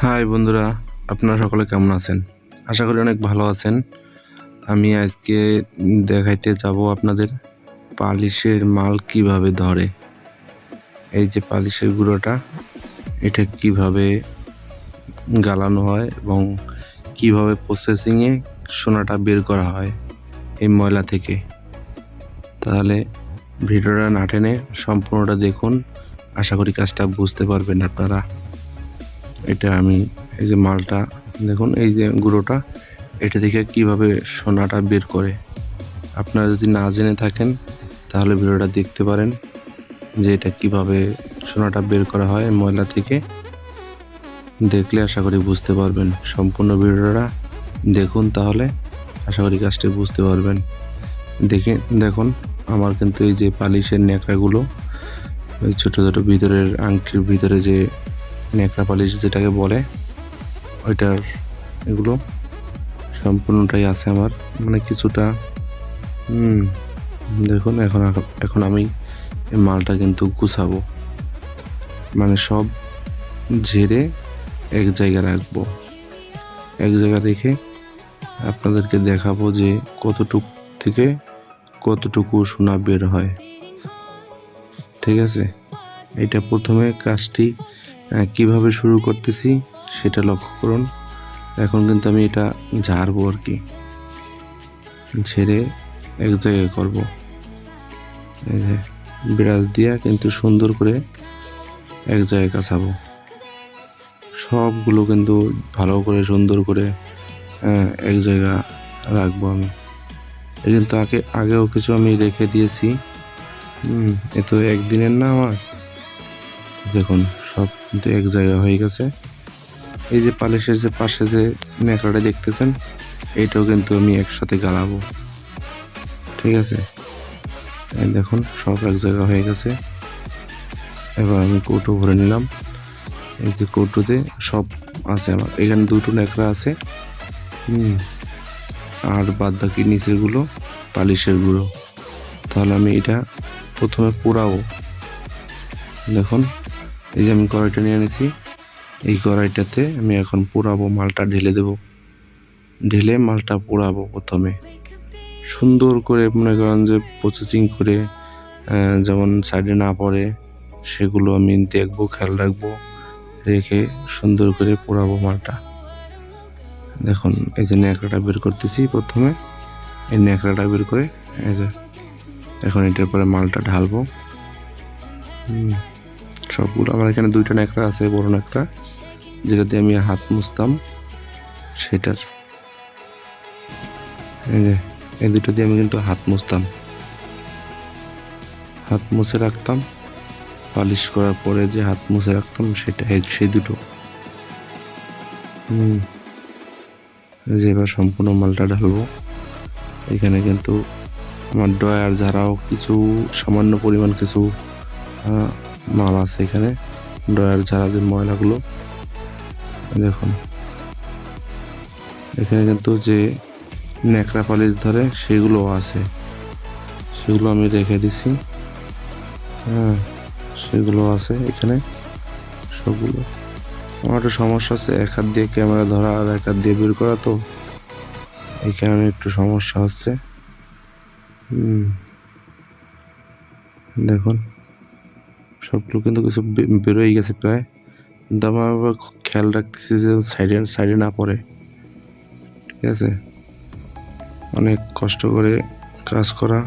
High বন্ধুরা, আপনারা সকলে কেমন আছেন? আশা করি অনেক ভালো আছেন। আমি আজকে দেখাইতে যাব আপনাদের পালিশের মাল কীভাবে ধরে। এই যে পালিশের গুঁড়োটা, এটা কীভাবে গালানো হয় এবং কীভাবে প্রসেসিংয়ে সোনাটা বের করা হয় এই ময়লা থেকে। তাহলে ভিডিওটা না টেনে সম্পূর্ণটা দেখুন। আশা করি কাজটা বুঝতে পারবেন আপনারা। এটা আমি এই যে মালটা, দেখুন, এই যে গুঁড়োটা, এটা থেকে কীভাবে সোনাটা বের করে। আপনারা যদি না জেনে থাকেন, তাহলে ভিডিওটা দেখতে পারেন যে এটা কীভাবে সোনাটা বের করা হয় ময়লা থেকে। দেখলে আশা করি বুঝতে পারবেন সম্পূর্ণ ভিডিওটা। দেখুন তাহলে, আশা করি কাজটি বুঝতে পারবেন। দেখে, দেখুন, আমার কিন্তু এই যে পালিশের ন্যাকড়াগুলো ছোটো ছোটো ভিতরের আংটির ভিতরে যে ন্যাকড়া পালিশ যেটাকে বলে ওইটার এগুলো সম্পূর্ণটাই আছে আমার। মানে কিছুটা দেখুন এখন এখন আমি এই মালটা কিন্তু গুছাবো। মানে সব ঝেড়ে এক জায়গায় রাখব। এক জায়গায় রেখে আপনাদেরকে দেখাবো যে কতটুক থেকে কতটুকু সোনা বের হয়। ঠিক আছে? এটা প্রথমে কাজটি কীভাবে শুরু করতেছি সেটা লক্ষ্য করুন। এখন কিন্তু আমি এটা ঝাড়বো আর কি। ঝেড়ে এক জায়গায় করব। ব্রাশ দিয়া কিন্তু সুন্দর করে এক জায়গায় কাছাবো সবগুলো কিন্তু ভালো করে সুন্দর করে এক জায়গা রাখব আমি। কিন্তু আগে, আগেও কিছু আমি রেখে দিয়েছি। এ তো একদিনের না আমার। দেখুন। সব কিন্তু এক জায়গা হয়ে গেছে। এই যে পালিশের যে পাশে যে ন্যাকড়াটা দেখতেছেন এইটাও কিন্তু আমি একসাথে গালাবো। ঠিক আছে? দেখুন, সব এক জায়গা হয়ে গেছে। এবার আমি কৌটো ভরে নিলাম। এই যে কৌটোতে সব আছে আমার। এখানে দুটো ন্যাকড়া আছে। আর বাদ বাকি নিচেরগুলো পালিশের গুঁড়ো তাহলে আমি এটা প্রথমে পোড়াবো। দেখুন। এই যে আমি কড়াইটা নিয়ে এনেছি এই কড়াইটাতে আমি এখন পোড়াবো মালটা ঢেলে দেব। ঢেলে মালটা পোড়াবো প্রথমে। সুন্দর করে মনে করেন যে প্রসেসিং করে যেমন সাইডে না পড়ে সেগুলো আমি দেখব খেয়াল রাখব রেখে সুন্দর করে পোড়াবো মালটা। দেখুন এই যে ন্যাকড়াটা বের করতেছি প্রথমে। এই ন্যাকড়াটা বের করে এই যে এখন এটার পরে মালটা ঢালবো। হুম, সবগুলো। আমার এখানে দুইটা ন্যাকড়া আছে, বড় ন্যাকড়া, যেটা দিয়ে আমি হাত মুছতাম, সেটার। এই যে, এই দুটো দিয়ে আমি কিন্তু হাত মুছতাম। হাত মুছে রাখতাম, পালিশ করার পরে যে হাত মুছে রাখতাম, সেটা সেই দুটো। যে এবার সম্পূর্ণ মালটা ঢালবো। এখানে কিন্তু আমার ডয়ার ছাড়াও কিছু, সামান্য পরিমাণ কিছু মাল আছে এখানে। ছাড়া যে ময়লাগুলো। দেখুন। এখানে কিন্তু যে ন্যাকড়া পালিশ ধরে সেগুলো আছে। সেগুলো আমি রেখে দিছি। হ্যাঁ সেগুলো আছে এখানে। সবগুলো। আমার একটু সমস্যা আছে এক হাত দিয়ে ক্যামেরা ধরা আর এক হাত দিয়ে বের করা তো। এই কারণে একটু সমস্যা হচ্ছে। হুম। দেখুন। সবগুলো কিন্তু কিছু বেরোয় গেছে প্রায়। কিন্তু আমার আবার খেয়াল রাখতেছি যে সাইডে সাইডে না পড়ে। ঠিক আছে? অনেক কষ্ট করে কাজ করা।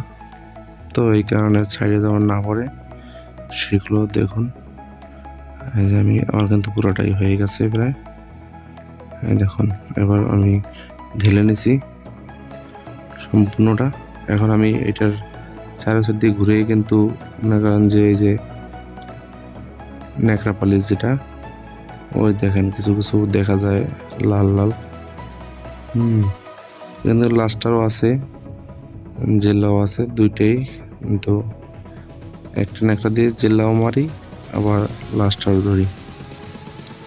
তো এই কারণে সাইডে যেমন না পড়ে, সেগুলো দেখুন। যে আমি, আমার কিন্তু পুরোটাই হয়ে গেছে প্রায়। দেখুন, এবার আমি ঢেলে নিছি সম্পূর্ণটা। এখন আমি এটার চারোসার দিয়ে ঘুরে কিন্তু মনে করেন যে এই যে ন্যাকড়া পালিশ যেটা ওই দেখেন কিছু কিছু দেখা যায় লাল লাল। হুম। কিন্তু লাস্টারও আছে জেলাও আছে দুইটাই কিন্তু একটা ন্যাকড়া দিয়ে জেলাও মারি আবার লাস্টারও ধরি।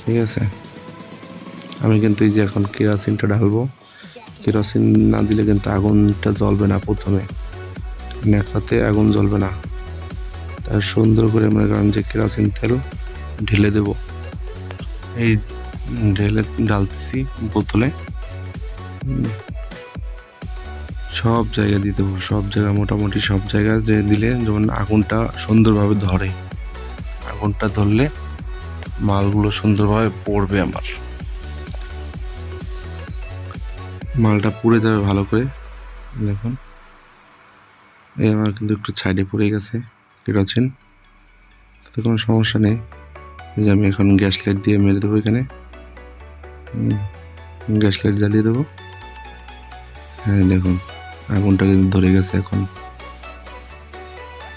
ঠিক আছে? আমি কিন্তু এই যে এখন কেরাসিনটা ঢালবো। কেরোসিন না দিলে কিন্তু আগুনটা জ্বলবে না প্রথমে। ন্যাকড়াতে আগুন জ্বলবে না। তার সুন্দর করে মনে করেন যে কেরোসিন তেল ঢেলে দেব। এই ঢেলে ডালতেছি বোতলে। সব জায়গায় দিয়ে দেবো, সব জায়গায় মোটামুটি সব জায়গায় যে দিলে যেমন আগুনটা সুন্দরভাবে ধরে। আগুনটা ধরলে মালগুলো সুন্দরভাবে পড়বে আমার। মালটা পুড়ে যাবে ভালো করে। দেখুন। এই আমার কিন্তু একটু ছাইডে পড়ে গেছে কেরোসিন তাতে কোনো সমস্যা নেই। যে আমি এখন গ্যাস লাইট দিয়ে মেরে দেবো এখানে। গ্যাস লাইট জ্বালিয়ে দেবো। হ্যাঁ দেখুন, আগুনটা কিন্তু ধরে গেছে এখন।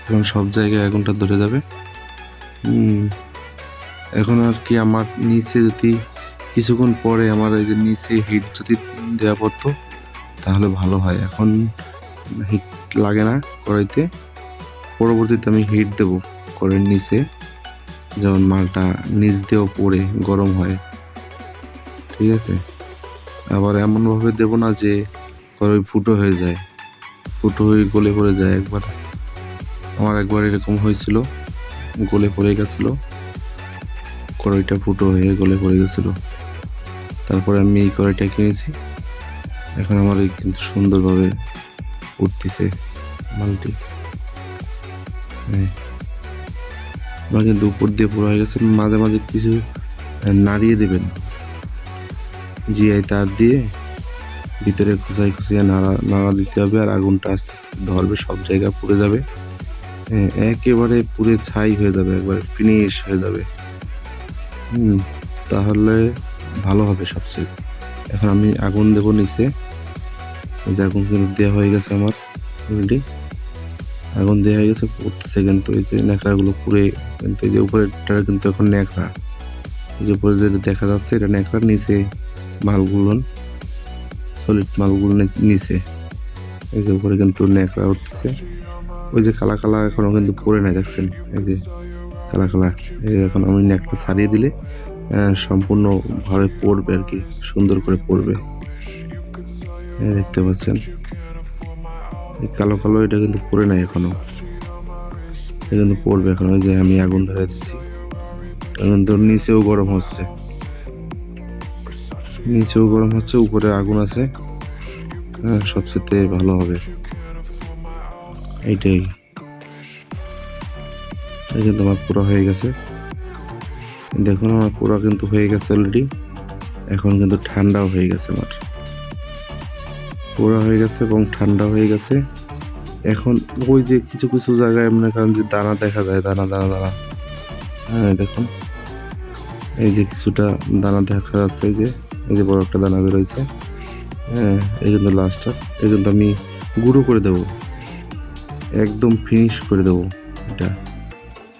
এখন সব জায়গায় আগুনটা ধরে যাবে। এখন আর কি আমার নিচে যদি কিছুক্ষণ পরে আমার এই যে নিচে হিট যদি দেওয়া পড়তো, তাহলে ভালো হয়। এখন হিট লাগে না কড়াইতে পরবর্তীতে আমি হিট দেবো কড়াইয়ের নিচে। যেমন মালটা নিচ দিয়েও পড়ে, গরম হয়, ঠিক আছে? আবার এমনভাবে দেবো না যে কড়াই ফুটো হয়ে যায়। ফুটো হয়ে গলে পড়ে যায় একবার। আমার একবার এরকম হয়েছিল, গলে পড়ে গেছিল। কড়াইটা ফুটো হয়ে গলে পড়ে গেছিল। তারপরে আমি এই কড়াইটা কিনেছি। এখন আমার এই কিন্তু সুন্দরভাবে উঠতেছে মালটি। হ্যাঁ। আমার কিন্তু উপর দিয়ে পুরো হয়ে গেছে, মাঝে মাঝে কিছু নাড়িয়ে দেবেন। জিআই তার দিয়ে ভিতরে খুচাই খুচিয়ে নাড়া নাড়া দিতে হবে আর আগুনটা আস্তে আস্তে ধরবে, সব জায়গা পুড়ে যাবে। একেবারে পুড়ে ছাই হয়ে যাবে, একবার ফিনিশ হয়ে যাবে। হুম, তাহলে ভালো হবে সবচেয়ে। এখন আমি আগুন দেবো নিচে। যে আগুন কিন্তু দেওয়া হয়ে গেছে আমার অলরেডি দেওয়া হয়ে গেছে, পড়তেছে কিন্তু এই যে ন্যাকড়াগুলো পুড়ে কিন্তু এই যে উপরেরটা কিন্তু এখন ন্যাকড়া। এই যে উপরে যেটা দেখা যাচ্ছে, এটা ন্যাকড়ার নিচে মালগুলো সলিড মালগুলো নিচে। এই যে উপরে কিন্তু ন্যাকড়া উঠতেছে। ওই যে কালা কালা এখনও কিন্তু পড়ে নাই, দেখছেন? এই যে কালা কালা, এই এখন আমি ন্যাকড়া ছাড়িয়ে দিলে সম্পূর্ণভাবে পড়বে আর কি, সুন্দর করে পড়বে। দেখতে পাচ্ছেন। এই কালো কালো এটা কিন্তু পড়ে নাই এখনও। এটা কিন্তু পড়বে এখন, ওই যে আমি আগুন ধরে দিচ্ছি এটা কিন্তু নিচেও গরম হচ্ছে। নিচেও গরম হচ্ছে, উপরে আগুন আছে। হ্যাঁ সবচেয়ে ভালো হবে। এইটাই। এই কিন্তু আমার পুরো হয়ে গেছে। দেখুন আমার পুরো কিন্তু হয়ে গেছে অলরেডি এখন কিন্তু ঠান্ডাও হয়ে গেছে আমার পুরো হয়ে গেছে এবং ঠান্ডা হয়ে গেছে। এখন ওই যে কিছু কিছু জায়গায় মনে করেন যে দানা দেখা যায় দানা দানা দানা। হ্যাঁ দেখুন। এই যে কিছুটা দানা দেখা যাচ্ছে যে এই যে বড় একটা দানা বেরোইছে। হ্যাঁ এই জন্য লাস্টটা এই জন্য আমি গুঁড়ো করে দেবো। একদম ফিনিশ করে দেবো এটা।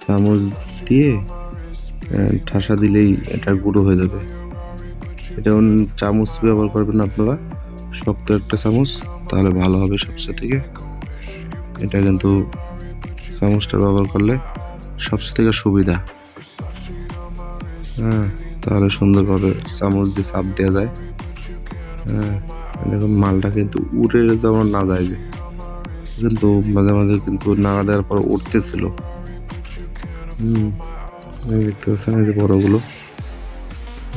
চামচ দিয়ে আহ, ঠাসা দিলেই এটা গুঁড়ো হয়ে যাবে। এটা চামচ ব্যবহার করবেন আপনারা। শক্ত একটা চামচ তাহলে ভালো হবে সবচেয়ে থেকে। এটা কিন্তু চামচটা ব্যবহার করলে সবচেয়ে থেকে সুবিধা। হ্যাঁ তাহলে সুন্দরভাবে চামচ দিয়ে চাপ দেওয়া যায়। হ্যাঁ দেখুন মালটা কিন্তু উড়ে যেমন না যায় যে। কিন্তু মাঝে মাঝে কিন্তু নাড়া দেওয়ার পর উঠতেছিল হুম দেখতে পাচ্ছেন এই যে বড়গুলো।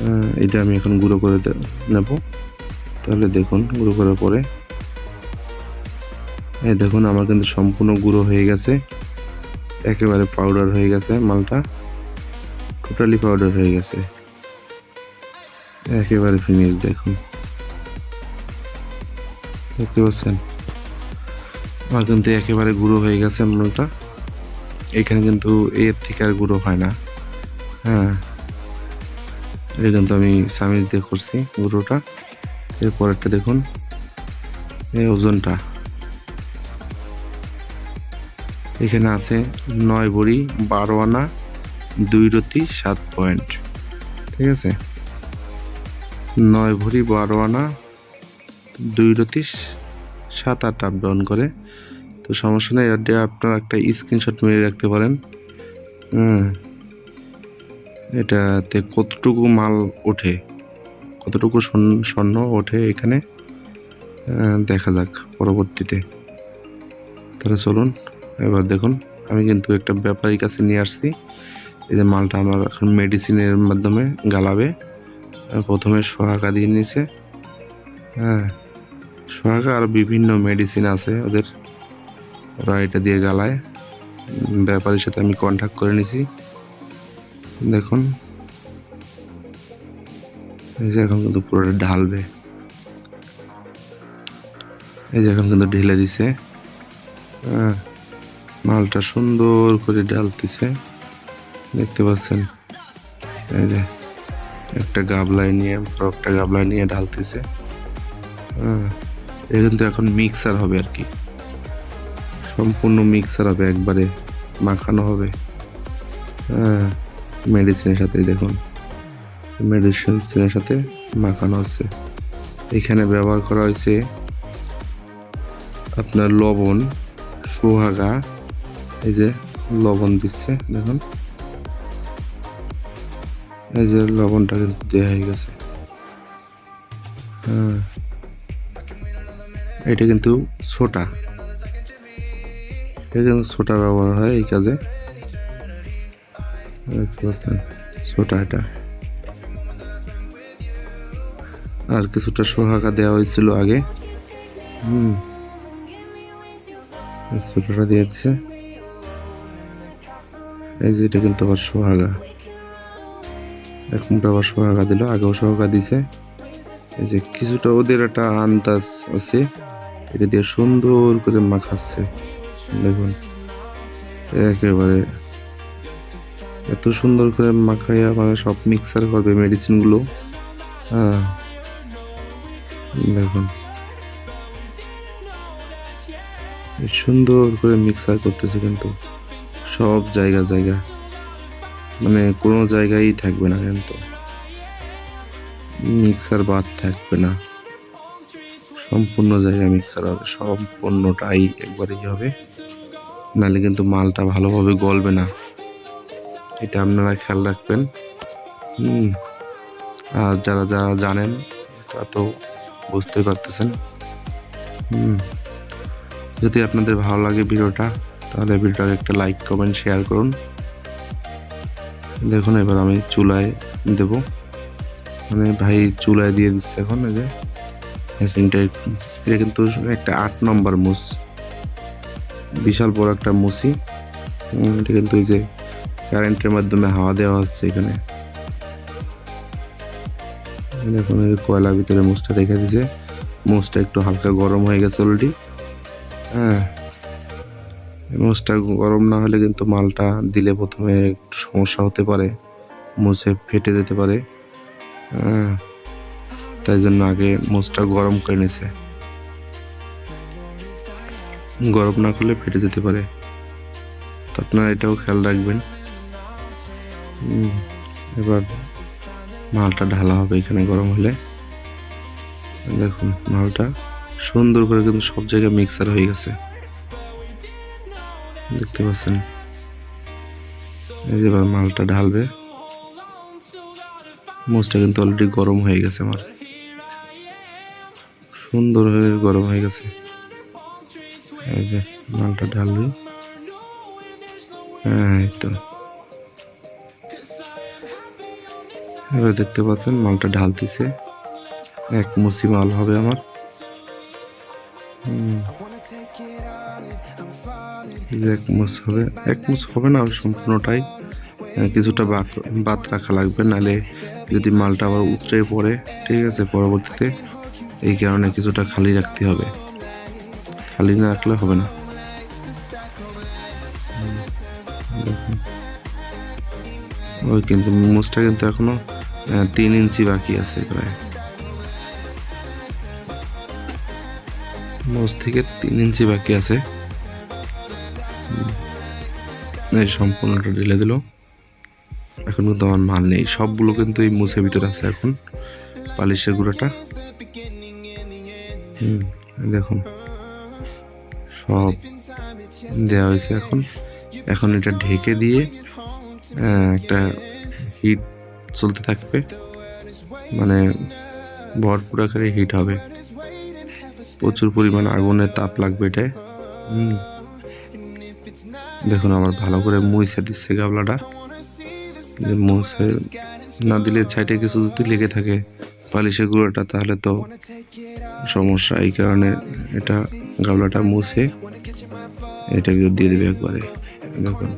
হ্যাঁ, এটা আমি এখন গুঁড়ো করে নেব। তাহলে দেখুন গুঁড়ো করার পরে। এই দেখুন আমার কিন্তু সম্পূর্ণ গুঁড়ো হয়ে গেছে। একেবারে পাউডার হয়ে গেছে মালটা। টোটালি পাউডার হয়ে গেছে। একেবারে ফিনিশ দেখুন। দেখতে পাচ্ছেন? আমার কিন্তু একেবারে গুঁড়ো হয়ে গেছে মালটা। এখানে কিন্তু এর থেকে আর গুঁড়ো হয় না। হ্যাঁ। এটা কিন্তু আমি সামিজ দিয়ে করছি গুঁড়োটা। এরপরেরটা দেখুন। এই ওজনটা। এখানে আছে নয় বড়ি বারো আনা, দুই রতি সাত পয়েন্ট। ঠিক আছে? নয় ভরি বারো আনা, দুই রতি সাত আট আপ ডাউন করে। তো সমস্যা নেই এটা আপনার একটা স্ক্রিনশট মেরে রাখতে পারেন। হুম এটাতে কতটুকু মাল ওঠে? কতটুকু স্বর্ণ- ওঠে এখানে? দেখা যাক পরবর্তীতে। তাহলে চলুন, এবার দেখুন, আমি কিন্তু একটা ব্যাপারীর কাছে নিয়ে আসছি। এই যে মালটা আমার এখন মেডিসিনের মাধ্যমে গালাবে। প্রথমে সোহাগা দিয়ে নিছে। হ্যাঁ সোহাগা আর বিভিন্ন মেডিসিন আছে ওদের। ওরা এটা দিয়ে গালায়। ব্যাপারীর সাথে আমি কন্ট্যাক্ট করে নিছি। দেখুন এই যে এখন কিন্তু পুরোটা ঢালবে। এই যে এখন কিন্তু ঢেলে দিছে। হ্যাঁ মালটা সুন্দর করে ডালতেছে দেখতে পাচ্ছেন? এই যে একটা গাবলায় নিয়ে, একটা গাবলায় নিয়ে ঢালতেছে। হ্যাঁ এটা কিন্তু এখন মিক্সার হবে আর কি। সম্পূর্ণ মিক্সার হবে, একবারে মাখানো হবে। হ্যাঁ মেডিসিনের সাথে দেখুন। মেডিসিনের সাথে মাখানো আছে এখানে ব্যবহার করা হয়েছে আপনার লবণ, সোহাগা, এই যে লবণ দিচ্ছে, দেখুন। এই যে লবণটা কিন্তু দেওয়া হয়ে গেছে। হ্যাঁ। এটা কিন্তু ছোটা এটা কিন্তু ছোটা ব্যবহার হয় এই কাজে। ছোটা এটা। আর কিছুটা সোহাগা দেওয়া হয়েছিল আগে। হুম। ছোটটা দিয়ে দিচ্ছে এই যে এটা কিন্তু আবার সোহাগা। এক মুঠো আবার সোহাগা দিল, আগেও সোহাগা দিছে। এই যে কিছুটা ওদের একটা আন্দাজ আছে। এটা দিয়ে সুন্দর করে মাখাচ্ছে। দেখুন। একেবারে এত সুন্দর করে মাখাইয়া মানে সব মিক্সার করবে মেডিসিনগুলো হ্যাঁ। দেখুন। সুন্দর করে মিক্সার করতেছে কিন্তু। সব জায়গা জায়গা। মানে কোনো জায়গায় থাকবে না কিন্তু মিক্সার বাদ থাকবে না। সম্পূর্ণ জায়গায় মিক্সার হবে। সম্পূর্ণটাই একবারেই হবে। নাহলে কিন্তু মালটা ভালোভাবে গলবে না। এটা আপনারা খেয়াল রাখবেন। হুম। আর যারা যারা জানেন তা তো বুঝতেই পারতেছেন। যদি আপনাদের ভালো লাগে ভিডিওটা, তাহলে ভিডিওটাকে একটা লাইক কমেন্ট শেয়ার করুন। দেখুন, এবার আমি চুলায় দেব। মানে ভাই চুলায় দিয়ে দিচ্ছে এখন, এই যে। এটা কিন্তু একটা আট নম্বর মুস। বিশাল বড় একটা মুসি। এটা কিন্তু এই যে কারেন্টের মাধ্যমে হাওয়া দেওয়া হচ্ছে এখানে। এই কয়লার ভিতরে মুসটা রেখে দিছে। মুসটা একটু হালকা গরম হয়ে গেছে অলরেডি হ্যাঁ। মুসটা গরম না হলে কিন্তু মালটা দিলে প্রথমে একটু সমস্যা হতে পারে, মুছে ফেটে যেতে পারে। হ্যাঁ। তাই জন্য আগে মুসটা গরম করে নিছে। গরম না করলে ফেটে যেতে পারে। তো আপনারা এটাও খেয়াল রাখবেন। এবার মালটা ঢালা হবে এখানে গরম হলে। দেখুন, মালটা সুন্দর করে কিন্তু সব জায়গায় মিক্সার হয়ে গেছে। দেখতে পাচ্ছেন? এই যে এবার মালটা ঢালবে। মোচটা কিন্তু অলরেডি গরম হয়ে গেছে আমার। সুন্দর হয়ে গরম হয়ে গেছে। এই যে মালটা ঢালবি। হ্যাঁ এই তো। এবার দেখতে পাচ্ছেন মালটা ঢালতিছে। এক মুসি মাল হবে আমার। এক মুস হবে। এক মুস হবে না, সম্পূর্ণটাই। কিছুটা বাদ রাখা লাগবে নাহলে যদি মালটা আবার উতরে পড়ে, ঠিক আছে, পরবর্তীতে এই কারণে কিছুটা খালি রাখতে হবে। খালি না রাখলে হবে না। ওই কিন্তু মুসটা কিন্তু এখনও তিন ইঞ্চি বাকি আছে প্রায়। মোজ থেকে তিন ইঞ্চি বাকি আছে। এই সম্পূর্ণটা ঢেলে দিল। এখন কিন্তু আমার মাল নেই। সবগুলো কিন্তু এই মুছের ভিতরে আছে এখন, পালিশের গুঁড়োটা। হুম দেখুন। সব দেওয়া হয়েছে এখন। এখন এটা ঢেকে দিয়ে একটা হিট চলতে থাকবে। মানে ভরপুর আকারে হিট হবে। প্রচুর পরিমাণ আগুনের তাপ লাগবে এটায়। হুম। দেখুন আমার ভালো করে মুইছে দিচ্ছে গাবলাটা। যে মুছে না দিলে সাইডে কিছু যদি লেগে থাকে পালিশের গুঁড়োটা তাহলে তো সমস্যা। এই কারণে এটা গাবলাটা মুছে এটাকে দিয়ে দিবে একবারে। দেখুন।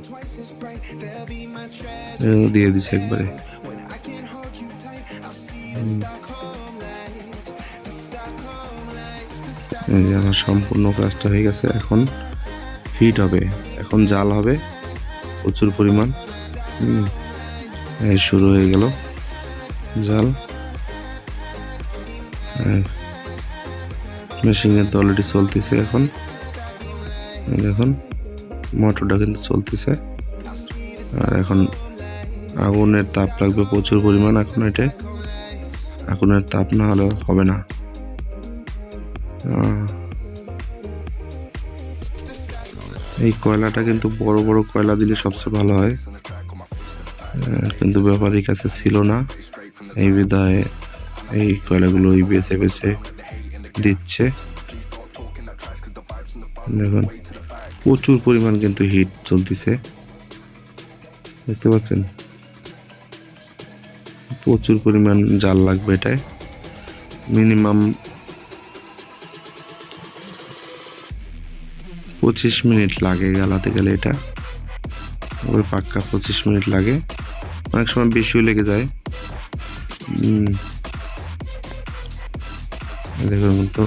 দিয়ে দিচ্ছে একবারে। সম্পূর্ণ কাজটা হয়ে গেছে, এখন হিট হবে, এখন জাল হবে প্রচুর পরিমাণ। এই শুরু হয়ে গেল জাল। মেশিনে তো অলরেডি চলতেছে এখন। দেখুন মোটরটা কিন্তু চলতেছে। আর এখন আগুনের তাপ লাগবে প্রচুর পরিমাণ এখন এটা আগুনের তাপ না হলে হবে না। এই কয়লাটা কিন্তু বড় বড় কয়লা দিলে সবচেয়ে ভালো হয়। কিন্তু ব্যাপারীর কাছে ছিল না। এই বিধায় এই কয়লাগুলো বেছে বেছে দিচ্ছে। দেখুন, প্রচুর পরিমাণ কিন্তু হিট চলতেছে। দেখতে পাচ্ছেন? প্রচুর পরিমাণ জাল লাগবে এটায়। মিনিমাম পঁচিশ মিনিট লাগে গালাতে গেলে এটা। ওই পাক্কা পঁচিশ মিনিট লাগে। অনেক সময় বেশিও লেগে যায়। দেখুন কিন্তু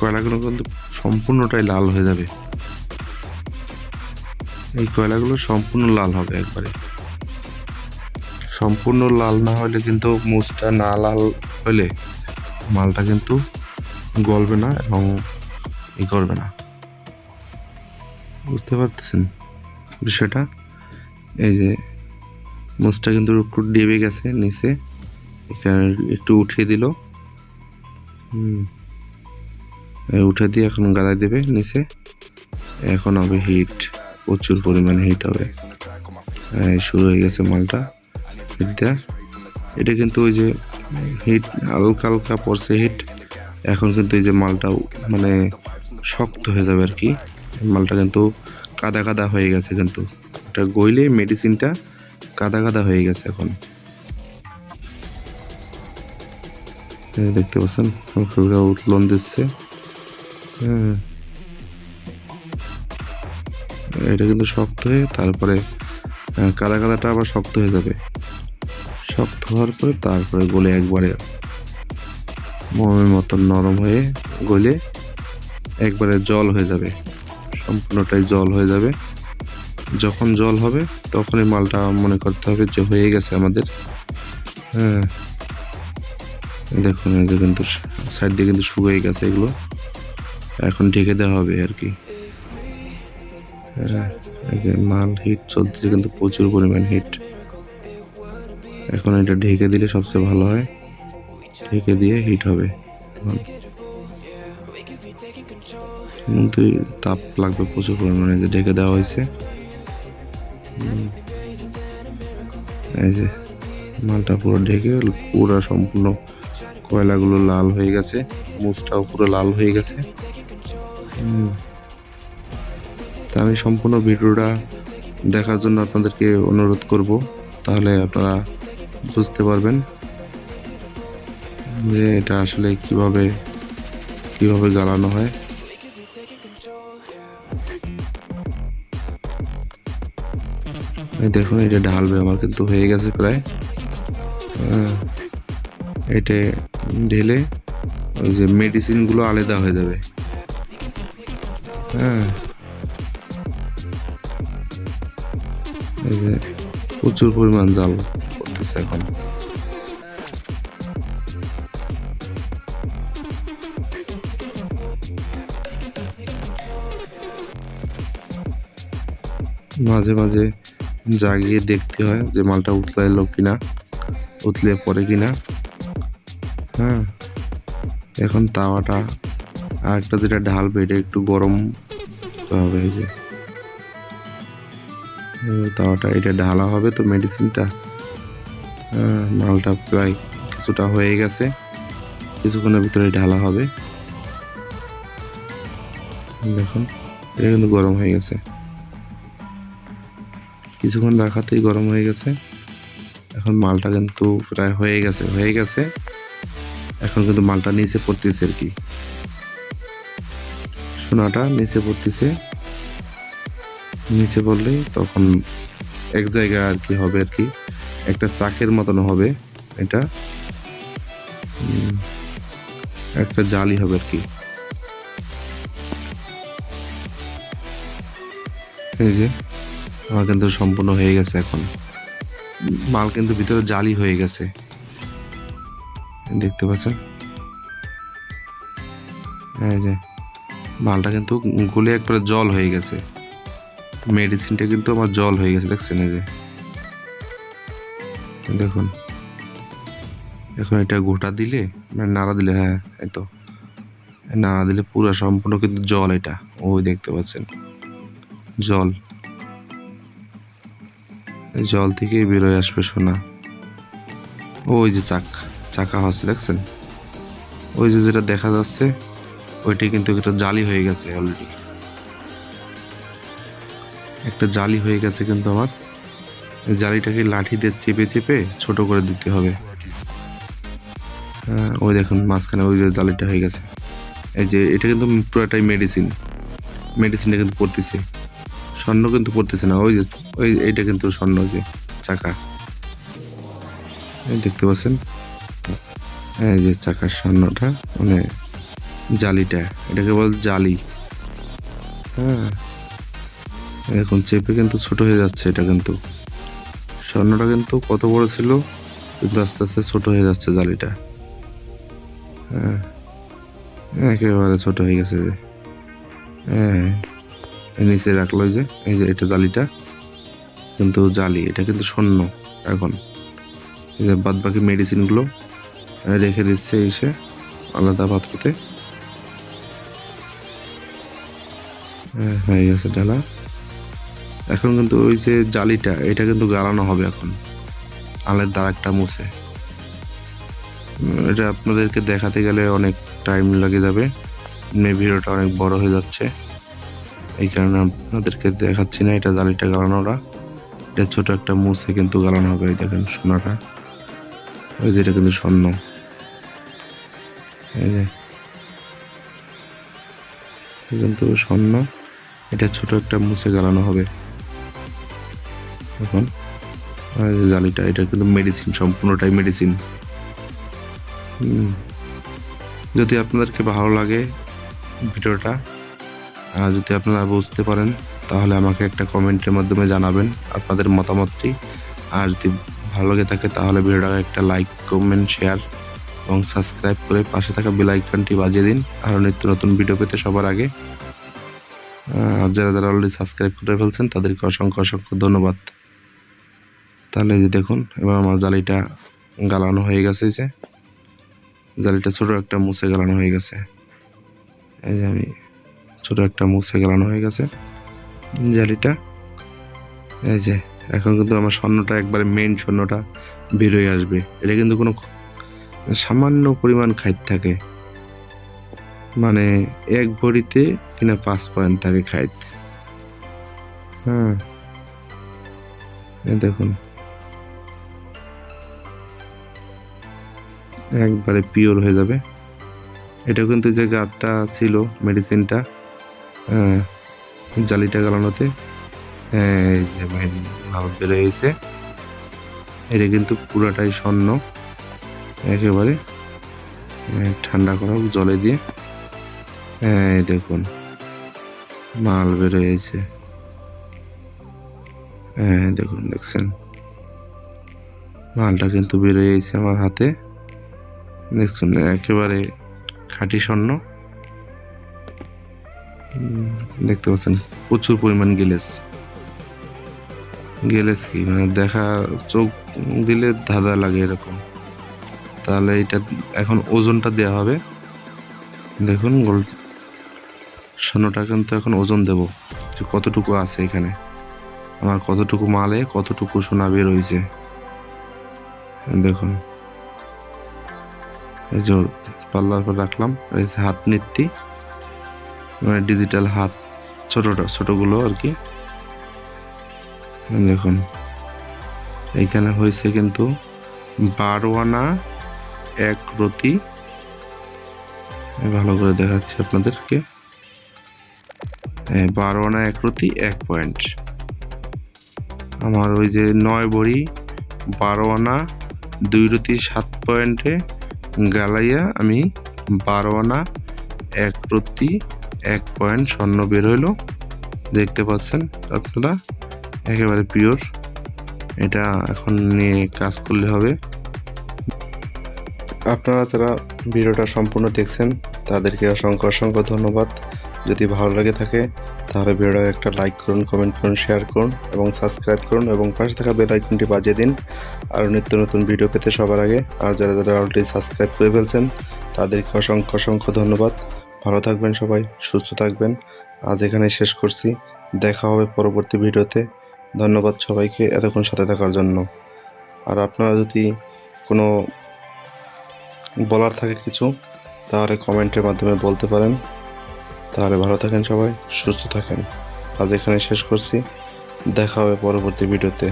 কয়লাগুলো কিন্তু সম্পূর্ণটাই লাল হয়ে যাবে। এই কয়লাগুলো সম্পূর্ণ লাল হবে একবারে। সম্পূর্ণ লাল না হলে কিন্তু মুচটা না লাল হলে মালটা কিন্তু গলবে না এবং ই করবে না। বুঝতে পারতেছেন বিষয়টা? এই যে মুচটা কিন্তু একটু ডেবে গেছে নিচে, এখানে একটু উঠিয়ে দিল। হুম। উঠে দিয়ে এখন গাদায় দেবে নিচে। এখন হবে হিট, প্রচুর পরিমাণে হিট হবে। শুরু হয়ে গেছে মালটা। দেওয়া এটা কিন্তু ওই যে হিট হালকা হালকা পড়ছে হিট এখন কিন্তু এই যে মালটা মানে শক্ত হয়ে যাবে আর কি মালটা কিন্তু কাদা কাদা হয়ে গেছে কিন্তু। এটা গইলে মেডিসিনটা কাদা কাদা হয়ে গেছে এখন। দেখতে পাচ্ছেন, হালকা উৎলন দিচ্ছে। হ্যাঁ। এটা কিন্তু শক্ত হয়ে তারপরে কাদা, কাদাটা আবার শক্ত হয়ে যাবে। শক্ত হওয়ার পরে তারপরে গলে একবারে মোমের মতন নরম হয়ে গলে একবারে জল হয়ে যাবে। সম্পূর্ণটাই জল হয়ে যাবে। যখন জল হবে তখনই মালটা মনে করতে হবে যে হয়ে গেছে আমাদের। হ্যাঁ। দেখুন যে কিন্তু সাইড দিয়ে কিন্তু শুকিয়ে গেছে এগুলো। এখন ঢেকে দেওয়া হবে আর কি। হ্যাঁ, এই যে মাল হিট চলতেছে কিন্তু প্রচুর পরিমাণ হিট। এখন এটা ঢেকে দিলে সবচেয়ে ভালো হয়। ঢেকে দিয়ে হিট হবে। কিন্তু তাপ লাগবে প্রচুর পরিমাণে, যে ঢেকে দেওয়া হয়েছে। এই যে, মালটা পুরো ঢেকে পুরো সম্পূর্ণ কয়লাগুলো লাল হয়ে গেছে। মুচটাও পুরো লাল হয়ে গেছে। তা আমি সম্পূর্ণ ভিডিওটা দেখার জন্য আপনাদেরকে অনুরোধ করব। তাহলে আপনারা বুঝতে পারবেন যে এটা আসলে কীভাবে কীভাবে জ্বালানো হয়। দেখুন এটা ঢালবে আমার কিন্তু হয়ে গেছে প্রায়। হ্যাঁ। এটা ঢেলে ওই যে মেডিসিনগুলো আলাদা হয়ে যাবে। হ্যাঁ যে প্রচুর পরিমাণ জাল এখন। মাঝে মাঝে জাগিয়ে দেখতে হয় যে মালটা উতলা এলো কিনা উতলে পড়ে কিনা। হ্যাঁ এখন তাওয়াটা আর একটা যেটা ঢালবে, এটা একটু গরম হবে এই যে। তাওয়াটা এটা ঢালা হবে তো মেডিসিনটা মালটা প্রায় কিছুটা হয়ে গেছে। কিছুক্ষণের ভিতরে ঢালা হবে। দেখুন, এটা কিন্তু গরম হয়ে গেছে। কিছুক্ষণ রাখাতেই গরম হয়ে গেছে। এখন মালটা কিন্তু প্রায় হয়ে গেছে হয়ে গেছে। এখন কিন্তু মালটা নিচে পড়তেছে আর কি। সোনাটা নিচে পড়তেছে। নিচে পড়লেই তখন এক জায়গায় আর কি হবে আর কি। একটা চাকের মতন হবে এটা। একটা জালি হবে আর কি। এই যে, আমার কিন্তু সম্পূর্ণ হয়ে গেছে এখন। মাল কিন্তু ভিতরে জালি হয়ে গেছে। দেখতে পাচ্ছেন এই যে, মালটা কিন্তু গুলে একবারে জল হয়ে গেছে। মেডিসিনটা কিন্তু আমার জল হয়ে গেছে, দেখছেন এই যে। দেখুন। এখন এটা গোটা দিলে মানে নাড়া দিলে হ্যাঁ এই তো। নাড়া দিলে পুরো সম্পূর্ণ কিন্তু জল এটা, ওই দেখতে পাচ্ছেন। জল। জল থেকেই বেরোয় আসবে সোনা। ওই যে চাক, চাকা হচ্ছে, দেখছেন? ওই যে যেটা দেখা যাচ্ছে ওইটাই কিন্তু একটা জালি হয়ে গেছে অলরেডি একটা জালি হয়ে গেছে কিন্তু আমার। জালিটাকে লাঠি দিয়ে চেপে চেপে ছোট করে দিতে হবে। হ্যাঁ, ওই দেখুন মাঝখানে ওই যে জালিটা হয়ে গেছে। এই যে এটা কিন্তু পুরোটাই মেডিসিন মেডিসিনটা কিন্তু পড়তেছে। স্বর্ণ কিন্তু পড়তেছে না ওই যে ওই এইটা কিন্তু স্বর্ণ যে চাকা। দেখতে পাচ্ছেন? এই যে চাকার স্বর্ণটা মানে জালিটা এটাকে বল জালি। হ্যাঁ এখন চেপে কিন্তু ছোট হয়ে যাচ্ছে এটা কিন্তু। স্বর্ণটা কিন্তু কত বড় ছিল? কিন্তু আস্তে আস্তে ছোট হয়ে যাচ্ছে জালিটা। হ্যাঁ একেবারে ছোট হয়ে গেছে যে। হ্যাঁ নিচে রাখল যে এই যে এটা জালিটা। কিন্তু জালি এটা কিন্তু শূন্য এখন। এই যে বাদ বাকি মেডিসিনগুলো রেখে দিচ্ছে এসে আলাদা পাত্রতে। হ্যাঁ, হয়ে গেছে ডালা এখন কিন্তু ওই যে জালিটা, এটা কিন্তু গালানো হবে এখন। আলের দাঁড়াকটা মুছে। এটা আপনাদেরকে দেখাতে গেলে অনেক টাইম লেগে যাবে। ভিডিওটা অনেক বড় হয়ে যাচ্ছে। এই কারণে আপনাদেরকে দেখাচ্ছি না এটা জালিটা গালানোটা। এটা ছোট একটা মুছে কিন্তু গালানো হবে, এই দেখেন সোনাটা। ওই যেটা কিন্তু স্বর্ণ। এই যে। কিন্তু স্বর্ণ। এটা ছোট একটা মুছে গালানো হবে। এখন। জালিটা, এটা কিন্তু মেডিসিন সম্পূর্ণটাই মেডিসিন যদি আপনাদেরকে ভালো লাগে ভিডিওটা, আর যদি আপনারা বুঝতে পারেন, তাহলে আমাকে একটা কমেন্টের মাধ্যমে জানাবেন আপনাদের মতামতটি। আর যদি ভালো লাগে থাকে, তাহলে ভিডিওটাকে একটা লাইক কমেন্ট শেয়ার এবং সাবস্ক্রাইব করে পাশে থাকা বেল আইকনটি বাজিয়ে দিন। আরও নিত্য নতুন ভিডিও পেতে সবার আগে। আর যারা যারা অলরেডি সাবস্ক্রাইব করে ফেলছেন, তাদেরকে অসংখ্য অসংখ্য ধন্যবাদ। তাহলে যে দেখুন, এবার আমার জালিটা গালানো হয়ে গেছে যে। জালিটা ছোট একটা মুছে গালানো হয়ে গেছে। এই যে আমি ছোট একটা মুছে গালানো হয়ে গেছে জালিটা। এই যে, এখন কিন্তু আমার স্বর্ণটা একবারে মেন স্বর্ণটা বেরোয় আসবে। এটা কিন্তু কোনো সামান্য পরিমাণ খাইত থাকে। মানে এক ভরিতে কিনা পাঁচ পয়েন্ট থাকে খাইত হ্যাঁ। দেখুন। একবারে পিওর হয়ে যাবে। এটা কিন্তু যে গাছটা ছিল মেডিসিনটা হ্যাঁ, জালিটা গালানোতে ভাই ভাব হয়েছে এটা কিন্তু পুরাটাই স্বর্ণ একেবারে ঠান্ডা করা জলে দিয়ে। দেখুন মাল বেরো হয়েছে হ্যাঁ দেখুন দেখছেন? মালটা কিন্তু বেরো হয়েছে আমার হাতে। দেখছেন একেবারে খাঁটি স্বর্ণ। দেখতে পাচ্ছেন, প্রচুর পরিমাণ গেলেস। গেলেস কি? মানে দেখা, চোখ দিলে ধাঁধা লাগে এরকম। তাহলে এটা এখন ওজনটা দেওয়া হবে। দেখুন, গোল স্বর্ণটা কিন্তু এখন ওজন দেব। যে কতটুকু আছে এখানে। আমার কতটুকু মালে, কতটুকু সোনা বের হয়েছে দেখুন। এই যে পাল্লার পর রাখলাম, আর এই হাত নিত্যি মানে ডিজিটাল হাত ছোটটা, ছোটগুলো আর কি। দেখুন, এইখানে হয়েছে কিন্তু বারো আনা এক আমি ভালো করে দেখাচ্ছি আপনাদেরকে। বারো আনা এক প্রতি এক পয়েন্ট। আমার ওই যে নয় বড়ি বারো আনা দুই রতি, সাত পয়েন্টে গালাইয়া আমি বারো আনা, এক প্রতি এক পয়েন্ট স্বর্ণ বের হইল। দেখতে পাচ্ছেন আপনারা, একেবারে পিওর। এটা এখন নিয়ে কাজ করলে হবে। আপনারা যারা ভিডিওটা সম্পূর্ণ দেখছেন, তাদেরকে অসংখ্য অসংখ্য ধন্যবাদ। যদি ভালো লাগে থাকে তাহলে ভিডিওটা একটা লাইক করুন কমেন্ট করুন শেয়ার করুন এবং সাবস্ক্রাইব করুন এবং পাশে থাকা বেল আইকনটি বাজিয়ে দিন। আর নিত্য নতুন ভিডিও পেতে সবার আগে। আর যারা যারা অলরেডি সাবস্ক্রাইব করে ফেলছেন, তাদেরকে অসংখ্য অসংখ্য ধন্যবাদ। ভালো থাকবেন সবাই, সুস্থ থাকবেন। আজ এখানে শেষ করছি। দেখা হবে পরবর্তী ভিডিওতে। ধন্যবাদ সবাইকে এতক্ষণ সাথে থাকার জন্য। আর আপনারা যদি কোনো বলার থাকে কিছু, তাহলে কমেন্টের মাধ্যমে বলতে পারেন। তাহলে ভালো থাকেন সবাই সুস্থ থাকেন। আজ এখানে শেষ করছি। দেখা হবে পরবর্তী ভিডিওতে।